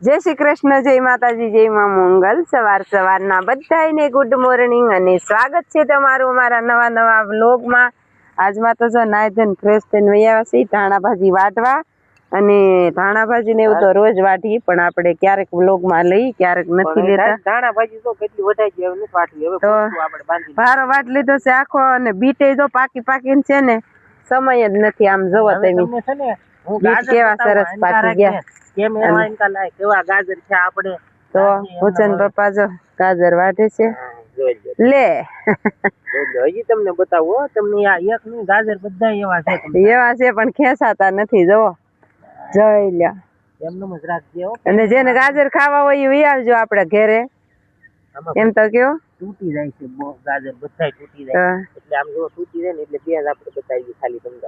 જય શ્રી કૃષ્ણ જય માતાજી જય માં મંગલ. સવાર સવારના બધાને ગુડ મોર્નિંગ અને સ્વાગત છે તમારું અમારા નવા નવા વ્લોગમાં. આજમાં તો જો નાયધન ફ્રેશ થઈને વૈયા છે ધાણાભાજી વાટવા. અને ધાણા ને એવું તો રોજ વાટીએ પણ આપણે ક્યારેક વ્લોગમાં લઈ ક્યારેક નથી લેતા. ધાણા ભાજી તો કેટલી વઢાઈ ગઈ હવે નથી વાટવી હવે તો- આપણે બાંધી ભારો વાટ લીધો છે આખો અને બીટે જો પાકી પાકીને છે ને સમય જ નથી આમ જોવો તમે છે ને કેવા બતાવું, સરસ પાકી ગયા. કેમ એવા આંકા લાય, કેવા ગાજર છે આપણે તો રાખીએ પપ્પા જો ગાજર વાટે છે. લો, હજી તમને બતાવો તમને આ એક નહીં ગાજર બધા એવા છે એવા છે પણ ખેંચાતા નથી જોવો જય લ્યો. એમનું જ રાખજે અને જેને ગાજર ખાવા હોય એ વી આવજો આપણે ઘરે. એમ તો કયો? તૂટી જાય છે ગાજર બધા તૂટી જાય. એટલે આમ જો તૂટી જાય ને એટલે બે આપણે બતાવીએ ખાલી તમને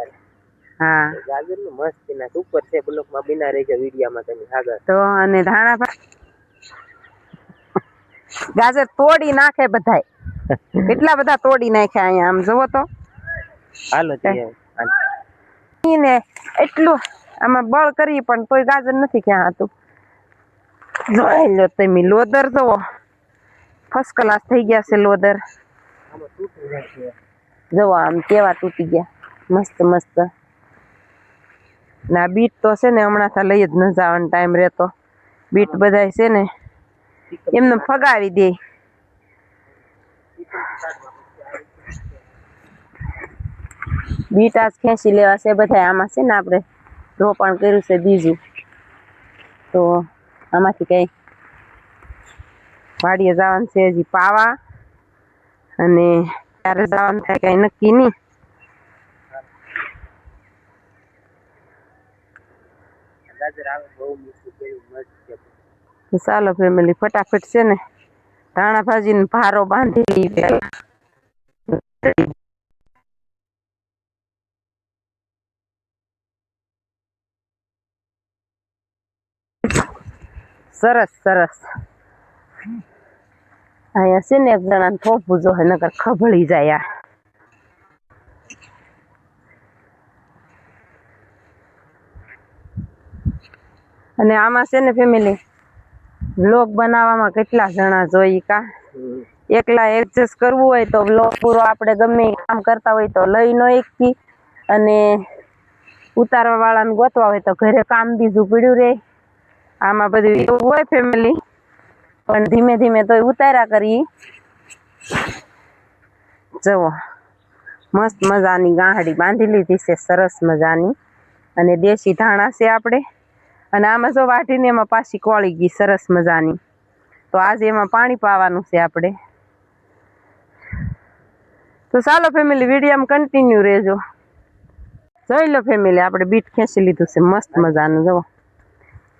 હા. ગાજરનું મસ્ત ના સુપર છે બ્લોકમાં બિના રહેજો વિડીયામાં તમે આગળ. તો અને ધાણા ગાજર તોડી નાખે બધાય. કેટલા બધા તોડી નાખ્યા અહીંયા આમ જુઓ તો. હાલો ને એટલું આમાં બળ કરી પણ તોય ગાજર નથી ક્યાં હતું. જોઈ લો તમે લોદર જોવો ફર્સ્ટ ક્લાસ થઈ ગયા છે લોદર. જોવો આમ કેવા તૂટી ગયા. મસ્ત મસ્ત. ના બીટ તો છે ને હમણાં થા લઈ જ ન જવાનો ટાઈમ રહેતો. બીટ બધાય છે ને એમને ફગાવી દે. બીટ આજ ખેંચી લેવા છે બધા આમાં છે ને આપણે રોપણ કર્યું છે બીજું. તો આમાંથી કઈ વાડીએ જવાનું છે હજી પાવા. અને ક્યારે જવાનું થાય કઈ નક્કી નહીં. ચાલો ફેમિલી ફટાફટ છે ને ધાણા ભાજીને ભારો બાંધી સરસ સરસ. અહીંયા છે ને એક જણાને થોપવું જો નકર ખભળી જાય આ. અને આમાં છે ને ફેમિલી વ્લોગ બનાવવામાં કેટલા જણા જોઈ કા? એકલા એડજસ્ટ કરવું હોય તો વ્લોગ પૂરો આપણે ગમે કામ કરતા હોય તો લઈ ન એકથી અને ઉતારવા વાળાને ગોતવા હોય તો ઘરે કામ બીજું પડ્યું રહે. આમાં બધું એવું હોય ફેમિલી પણ ધીમે ધીમે તોય ઉતાર્યા કરી જવો મસ્ત મજાની ગાંહડી બાંધી લીધી છે, સરસ મજાની. અને દેશી ધાણા છે આપણે. અને આમાં જો વાટીને એમાં પાછી કોળી ગઈ, સરસ મજાની. તો આજે એમાં પાણી પાવાનું છે આપણે. તો ચાલો ફેમિલી વિડીયોમાં કન્ટિન્યુ રહેજો. જોઈ લો ફેમિલી આપણે બીટ ખેંચી લીધું છે, મસ્ત મજાનું જવો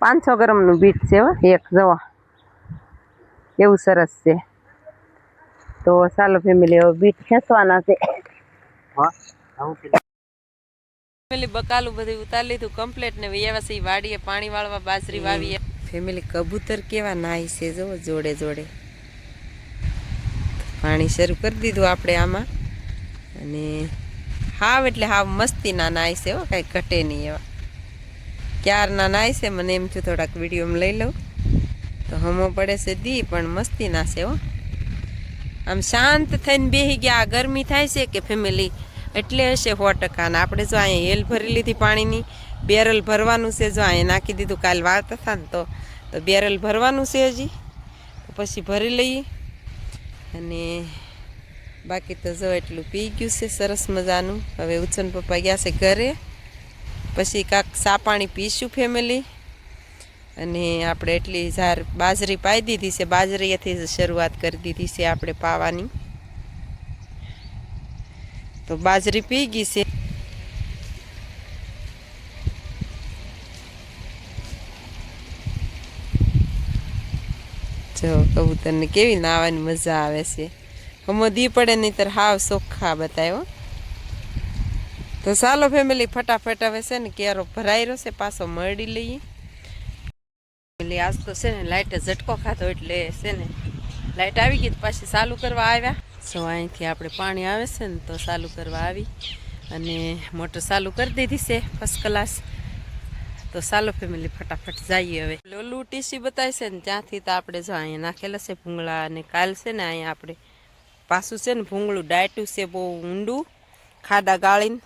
પાંચસો ગ્રામનું બીટ છે એક જવો એવું સરસ છે. તો ચાલો ફેમિલી હવે બીટ ખેંચવાના છે. ફેમિલી બકાલું બધું ઉતારી લીધું કમ્પ્લેટ ને વ્યવસાય વાડીએ પાણી વાળવા બાજરી વાવીએ. ફેમિલી કબૂતર કેવા નાય છે જો જોડે જોડે. પાણી શરૂ કરી દીધું આપણે આમાં. અને હાવ એટલે હાવ મસ્તીના નાય છે હો કાંઈ ઘટે નહીં એવા. ક્યારના નાય છે મને એમ છું થોડાક વિડીયોમાં લઈ લઉં. તો હમો પડે છે દી પણ મસ્તીના છે હો. આમ શાંત થઈને બેસી ગયા ગરમી થાય છે કે ફેમિલી એટલે હશે સો ટકા આપણે જો અહીંયા હેલ ભરી લીધી પાણીની, બેરલ ભરવાનું છે, જો અહીંયા નાખી દીધું, કાલ વાળતા હતા ને તો. તો બેરલ ભરવાનું છે હજી. પછી ભરી લઈએ. અને બાકી તો જો એટલું પી ગયું છે, સરસ મજાનું. હવે ઉછન પપ્પા ગયા છે ઘરે. પછી કાંક સા પાણી પીશું ફેમિલી અને આપણે એટલી ઝાર બાજરી પાઈ દીધી છે, બાજરીએથી શરૂઆત કરી દીધી છે આપણે પાવાની. તો બાજરી પી ગઈ છે જો કબૂતરને કેવી નાવાની મજા આવે છે? હમો દી પડે નહીતર હાવ ચોખ્ખા બતાવ્યો. તો ચાલો ફેમિલી ફટાફટ હવે છે ને કેરો ભરાઈ રહ્યો છે, પાછો મળી લઈએ. એટલે આજ તો છે ને લાઇટે ઝટકો ખાધો એટલે છે ને લાઇટ આવી ગઈ તો પાછી ચાલુ કરવા આવ્યા. સો અહીંથી આપણે પાણી આવે છે ને તો ચાલુ કરવા આવી અને મોટર ચાલુ કરી દીધી છે ફર્સ્ટ ક્લાસ તો ચાલો ફેમિલી ફટાફટ જઈએ હવે. ઓલું ટીસી બતાવશે ને, ત્યાંથી તો આપણે જો અહીંયા નાખેલા છે ભૂંગળા અને કાલ છે ને અહીંયા આપણે પાછું છે ને ભૂંગળું ડાયટું છે, બહુ ઊંડું, ખાડા ગાળીને.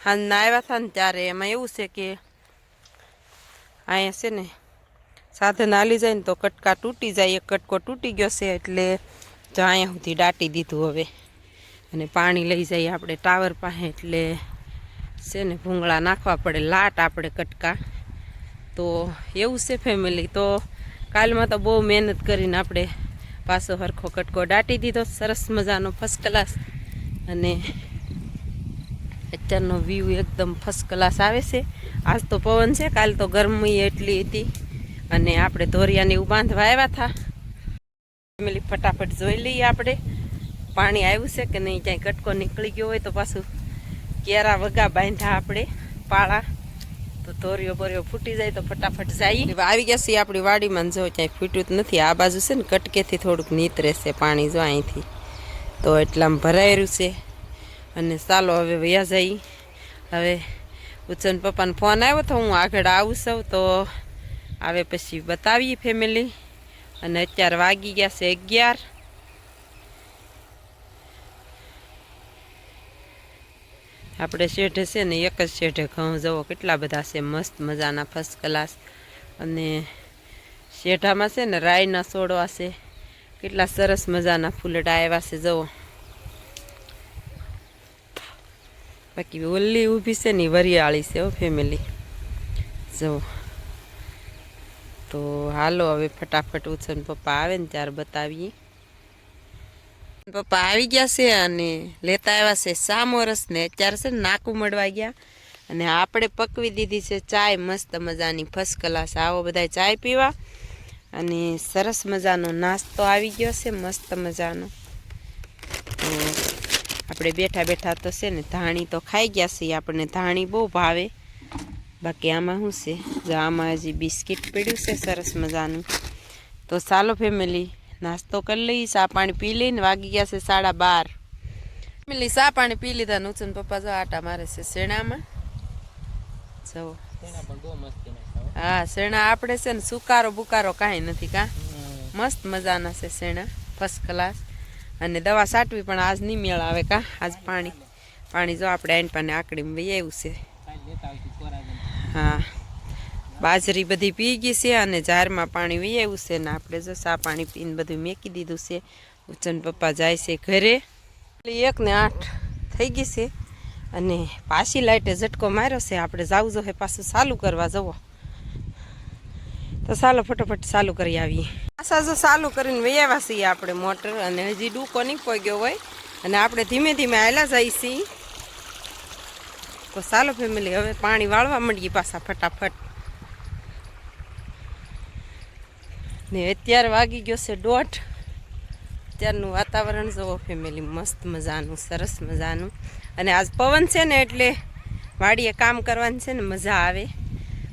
હાંજના આવ્યા હતા ને ત્યારે એમાં એવું છે કે અહીંયા છે ને, સાધન હાલી જાય ને તો કટકા તૂટી જાય, એક કટકો તૂટી ગયો છે એટલે જો અહીંયા સુધી દાટી દીધું હવે. અને પાણી લઈ જઈએ આપણે ટાવર પાસે, એટલે છે ને ભૂંગળા નાખવા પડે, લાટ આપણે કટકા. તો એવું છે ફેમિલી તો કાલમાં તો બહુ મહેનત કરીને આપણે પાછો હરખો કટકો દાટી દીધો. સરસ મજાનો ફર્સ્ટ ક્લાસ અને અત્યારનો વ્યૂ એકદમ ફર્સ્ટ ક્લાસ આવે છે. આજ તો પવન છે, કાલ તો ગરમી એટલી હતી. અને આપણે ધોરિયાને એવું બાંધવા આવ્યા હતા. ફેમિલી ફટાફટ જોઈ લઈએ આપણે. પાણી આવ્યું છે કે નહીં, ક્યાંય કટકો નીકળી ગયો હોય તો પાછું કેરા વગા બાંધ્યા આપણે પાળા. તો ધોરીઓ બોરીઓ ફૂટી જાય તો ફટાફટ જાય આવી ગયા છીએ આપણી વાડીમાં, જો ક્યાંય ફૂટ્યું નથી. આ બાજુ છે ને, કટકેથી થોડુંક નીતરે છે પાણી, જો અહીંથી. તો એટલામાં ભરાયેલું છે. અને ચાલો હવે વયા જઈ હવે ઉચ્ચન પપ્પાનો ફોન આવ્યો તો હું આગળ આવું છું. તો આવે પછી બતાવીએ ફેમિલી અને અત્યારે વાગી ગયા છે અગિયાર. આપણે શેઠે છે ને, એક જ શેઠે ઘઉં જવો. કેટલા બધા છે, મસ્ત મજાના ફર્સ્ટ ક્લાસ અને શેઠામાં છે ને, રાયના છોડવા છે. કેટલા સરસ મજાના ફૂલડા આવ્યા છે જવો બાકી ઓલી ઊભી છે ને વરિયાળી છે ઓ ફેમિલી જવો તો હાલો, હવે ફટાફટ ઉછન પપ્પા આવે ને ત્યારે બતાવીએ. પપ્પા આવી ગયા છે અને લેતા આવ્યા છે સામોરસ ને અત્યારે છે નાકું મળવા ગયા. અને આપણે પકવી દીધી છે ચાય, મસ્ત મજાની ફર્સ્ટ ક્લાસ આવો બધા ચાય પીવા. અને સરસ મજાનો નાસ્તો આવી ગયો છે, મસ્ત મજાનો. તો આપણે બેઠા બેઠા તો છે ને ધાણી તો ખાઈ ગયા છીએ, આપણને ધાણી બહુ ભાવે. બાકી આમાં શું છે? જો આમાં હજી બિસ્કિટ પડ્યું છે, સરસ મજાનું. તો ચાલો ફેમિલી નાસ્તો કરી લઈ ચા પાણી પી લઈને વાગી ગયા છે સાડા બાર. ફેમિલી ચા પાણી પી લીધા નુચન પપ્પા જો આટા મારે છે શેણામાં. ના હા, શેણા આપણે છે ને સુકારો બુકારો કાંઈ નથી કાં? મસ્ત મજાના છે શેણા ફર્સ્ટ ક્લાસ અને દવા સાટવી પણ આજ નહીં મેળ આવે કાં? આજ પાણી. પાણી જો આપણે આઈન પાને આકડીમાં વહી આવ્યું છે કાલ લેતા આવતી કોરાගෙන હા. બાજરી બધી પી ગઈ છે અને જારમાં પાણી વી આવ્યું છે ને આપણે જો સા પાણી પીને બધું મેકી દીધું છે. ઉચન પપ્પા જાય છે ઘરે. એક ને આઠ થઈ ગઈ છે અને પાછી લાઈટે ઝટકો માર્યો છે. આપણે જાવું જો પાછું ચાલુ કરવા જવો. તો ચાલો ફટાફટ ચાલુ કરી આવીએ. પાછા જો ચાલુ કરીને વૈયાવા છીએ આપણે મોટર અને હજી ડૂકો નહીં પોગ્યો હોય અને આપણે ધીમે ધીમે આવેલા જઈએ છીએ. તો ચાલો ફેમિલી હવે પાણી વાળવા માંડીએ પાછા ફટાફટ. ને અત્યારે વાગી ગયો છે દોઢ. અત્યારનું વાતાવરણ જુઓ ફેમિલી મસ્ત મજાનું, સરસ મજાનું. અને આજ પવન છે ને એટલે વાડીએ કામ કરવાની છે ને મજા આવે.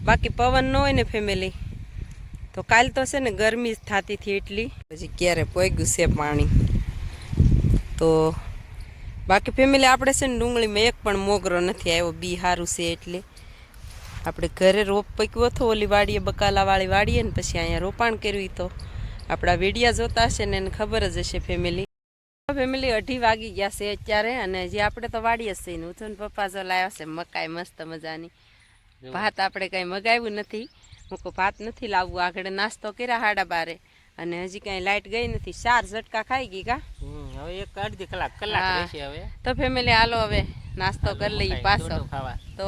બાકી પવન ન હોય ને ફેમિલી તો કાલ તો છે ને ગરમી થતી હતી એટલી. પછી ક્યારે પોગ્યું છે પાણી? તો બાકી ફેમિલી આપણે છે ને ડુંગળીમાં એક પણ મોગરો નથી આવ્યો બી સારું છે એટલે. આપણે ઘરે રોપ પક્યો હતો ઓલી વાડીએ બકાલાવાળી વાડીએ ને પછી અહીંયા રોપાણ કર્યું તો. આપણા વિડીયા જોતા હશે ને એને ખબર જ હશે ફેમિલી ફેમિલી અઢી વાગી ગયા છે અત્યારે અને જે આપણે તો વાડીએ જ ને. ઉથુન પપ્પા જો લાવ્યા છે મકાઈ મસ્ત મજાની. ભાત આપણે કાંઈ મગાવ્યું નથી. હું કહું ભાત નથી લાવવું. આગળ નાસ્તો કર્યા હાડા બારે. અને હજી કાંઈ લાઇટ ગઈ નથી. ચાર ઝટકા ખાઈ ગઈ કા? હવે એક અડધી કલાક કલાક રહેશે હવે. તો ફેમિલી હાલો હવે નાસ્તો કરી લઈ પાછો. તો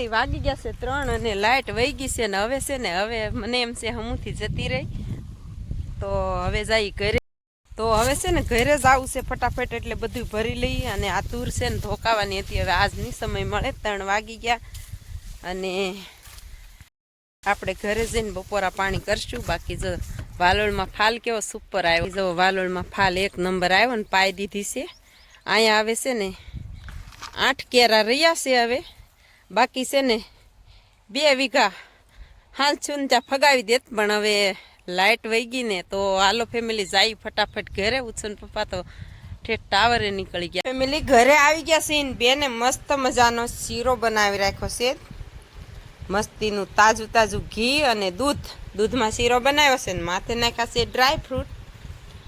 વાગી ગયા છે ત્રણ અને લાઇટ વહી ગઈ છે ને હવે છે ને હવે મને એમ છે હમુથી જતી રહી. તો હવે જઈ ઘરે. તો હવે છે ને ઘરે જ આવું છે ફટાફટ એટલે બધું ભરી લઈએ અને આ તૂર છે ને ધોકાવાની હતી. હવે આજની સમય મળે ત્રણ વાગી ગયા અને આપણે ઘરે જઈને બપોરા પાણી કરશું. બાકી જો વાલોળમાં ફાલ કેવો સુપર આવ્યો. જો વાલોળમાં ફાલ એક નંબર આવ્યો ને પાઈ દીધી છે. અહીંયા આવે છે ને આઠ કેરા રહ્યા છે હવે. બાકી છે ને બે વીઘા. હાલ છું ત્યાં ફગાવી દેત, પણ હવે લાઇટ વહી ગઈ ને તો હાલો ફેમિલી જાય ફટાફટ ઘરે. ઉછન પપ્પા તો ઠેઠ ટાવરે નીકળી ગયા. ફેમિલી ઘરે આવી ગયા છે ને બેને મસ્ત મજાનો શીરો બનાવી રાખ્યો છે. મસ્તીનું તાજું તાજું ઘી અને દૂધ. દૂધમાં શીરો બનાવ્યો છે ને માથે નાખ્યા છે ડ્રાય ફ્રૂટ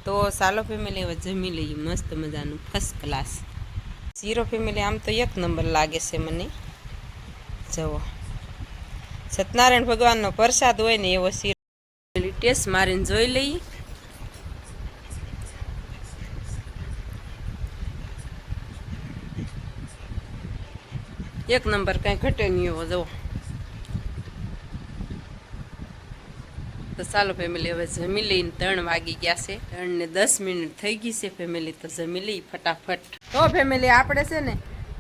તો સાલો ફેમિલી હવે જમી લઈએ. મસ્ત મજાનું ફર્સ્ટ ક્લાસ શીરો ફેમિલી આમ તો એક નંબર લાગે છે મને. જવો સત્યનારાયણ ભગવાનનો પ્રસાદ હોય ને એવો શીરો ટેસ્ટ મારીને જોઈ લઈએ. એક નંબર કાંઈ ઘટે નહીં એવો જવો તો ચાલો ફેમિલી હવે જમી લઈને ત્રણ વાગી ગયા છે. ત્રણ ને દસ મિનિટ થઈ ગઈ છે ફેમિલી તો જમી લઈ ફટાફટ. તો ફેમિલી આપણે છે ને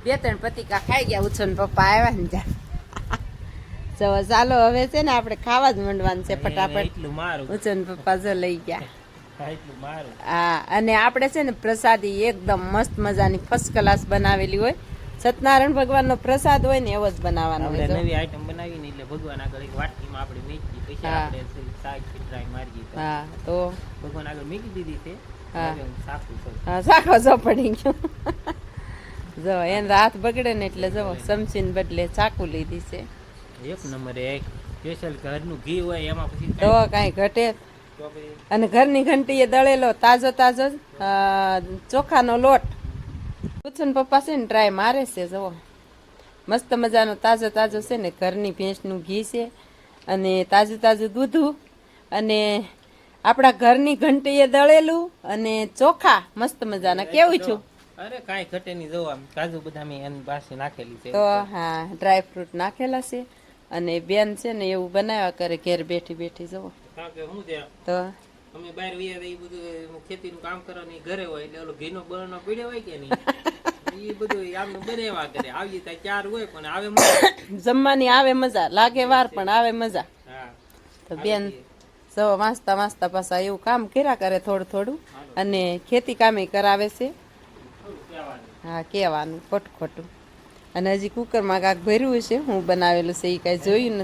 બે ત્રણ પતિકા ખાઈ ગયા. ઉછન પપ્પા આવ્યા ને જા ચલો ચાલો હવે છે ને આપણે ખાવા જ મંડવાનું છે ફટાફટ. ઉછન પપ્પા જો લઈ ગયા. હા અને આપણે છે ને પ્રસાદી એકદમ મસ્ત મજાની ફર્સ્ટ ક્લાસ બનાવેલી હોય. સત્યનારાયણ ભગવાનનો પ્રસાદ હોય ને એવો જ બનાવવાનો હોય નવી આઈટમ બનાવી ને એટલે ભગવાન આગળ એક વાટકીમાં આપણે મેચી પછી હા. મારી હા તો? ભગવાન આગળ મૂકી દીધી છે. હા. હવે હું સાકું છું. હા સાખો જો પડી ગયો. જો એને હાથ બગડે ને એટલે જો સમસીને બદલે ચાકુ લીધી છે. એક નંબર એક સ્પેશિયલ ઘરનું ઘી હોય એમાં પછી તો કાંઈ ઘટે. અને ઘરની ઘંટીએ દળેલો તાજો તાજો ચોખાનો લોટ. પૂછન પપ્પા છે ને ટ્રાય મારે છે જુઓ મસ્ત મજાનો તાજો તાજો છે ને ઘરની ભેંસનું ઘી છે. અને તાજું તાજું દૂધું અને આપણા ઘરની ઘંટીએ દળેલું અને ચોખા મસ્ત મજાના. કેવું છું? અરે કાંઈ ઘટે નહીં. જો આમ કાજુ બદામી એની પાસે નાખેલી છે. તો હા ડ્રાય ફ્રૂટ નાખેલા છે અને બેન છે ને એવું બનાવ્યા કરે ઘેર બેઠી બેઠી છે તો? અમે બહાર વયા એ બધું ખેતીનું કામ કરવાની ઘરે હોય એટલે ઓલો ઘીનો બળનો પીડ્યો હોય કે નહીં? એ બધું આમનું બનાવ્યા કરે. આવી ત્યાં ચાર હોય પણ આવે જમવાની આવે મજા લાગે વાર પણ આવે મજા. તો બેન સવા વાંચતા વાંચતા પાછા એવું કામ કર્યા કરે થોડું થોડું. અને ખેતી કામે કરાવે છે. હા, કહેવાનું, ખોટું ખોટું. અને હજી કુકરમાં કાંક ભર્યું છે, હું બનાવેલું છે એ કાંઈ જોયું નથી.